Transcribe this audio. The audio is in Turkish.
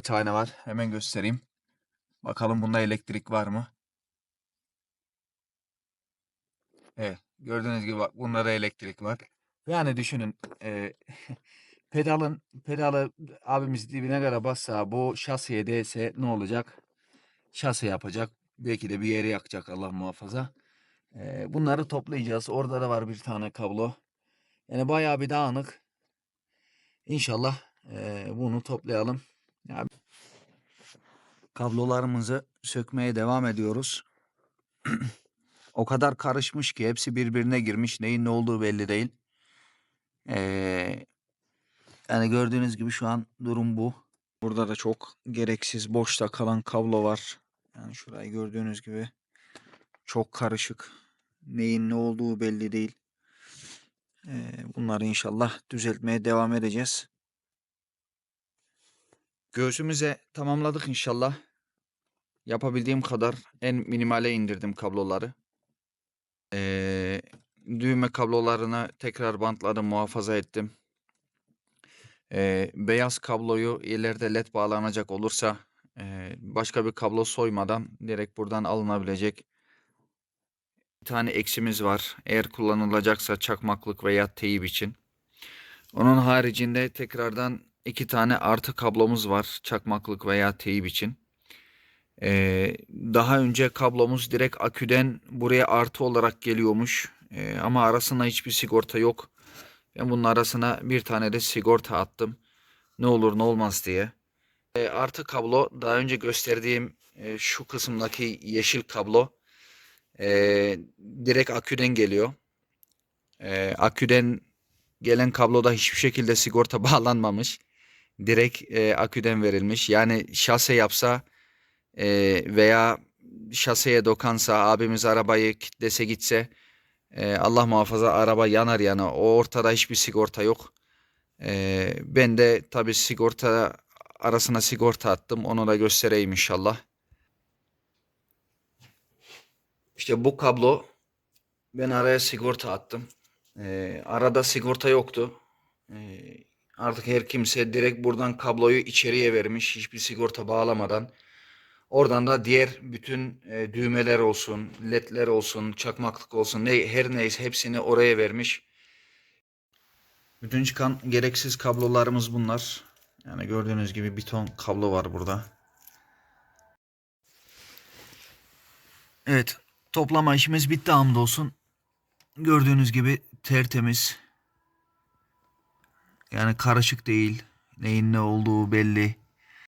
bir tane var. Hemen göstereyim. Bakalım bunda elektrik var mı? Evet. Gördüğünüz gibi bak bunda elektrik var. Yani düşünün e, pedalın pedalı abimiz dibine kadar bassa bu şasiye değse ne olacak? Şase yapacak. Belki de bir yeri yakacak Allah muhafaza. E, bunları toplayacağız. Orada da var bir tane kablo. Yani bayağı bir dağınık. İnşallah e, bunu toplayalım. Ya, kablolarımızı sökmeye devam ediyoruz. o kadar karışmış ki hepsi birbirine girmiş. Neyin ne olduğu belli değil. Ee, yani gördüğünüz gibi şu an durum bu. Burada da çok gereksiz boşta kalan kablo var. Yani şurayı gördüğünüz gibi çok karışık. Neyin ne olduğu belli değil. Ee, bunları inşallah düzeltmeye devam edeceğiz. Göğsümüze tamamladık inşallah. Yapabildiğim kadar en minimale indirdim kabloları. Ee, düğme kablolarını tekrar bantladım, muhafaza ettim. Ee, beyaz kabloyu ileride led bağlanacak olursa e, başka bir kablo soymadan direkt buradan alınabilecek bir tane eksimiz var. Eğer kullanılacaksa çakmaklık veya teyip için. Onun haricinde tekrardan iki tane artı kablomuz var. Çakmaklık veya teyip için. Ee, daha önce kablomuz direkt aküden buraya artı olarak geliyormuş. Ee, ama arasında hiçbir sigorta yok. Ben bunun arasına bir tane de sigorta attım. Ne olur ne olmaz diye. Ee, artı kablo daha önce gösterdiğim e, şu kısımdaki yeşil kablo e, direkt aküden geliyor. E, aküden gelen kabloda hiçbir şekilde sigorta bağlanmamış. Direkt e, aküden verilmiş. Yani şase yapsa e, veya şaseye dokansa abimiz arabayı kitlese gitse e, Allah muhafaza araba yanar yani. O ortada hiçbir sigorta yok. E, ben de tabi sigorta arasına sigorta attım. Onu da göstereyim inşallah. İşte bu kablo ben araya sigorta attım. Ee, arada sigorta yoktu. Ee, artık her kimse direkt buradan kabloyu içeriye vermiş. Hiçbir sigorta bağlamadan. Oradan da diğer bütün e, düğmeler olsun, ledler olsun, çakmaklık olsun, ne, her neyse hepsini oraya vermiş. Bütün çıkan gereksiz kablolarımız bunlar. Yani gördüğünüz gibi bir ton kablo var burada. Evet, toplama işimiz bitti hamdolsun. Gördüğünüz gibi tertemiz. Yani karışık değil. Neyin ne olduğu belli.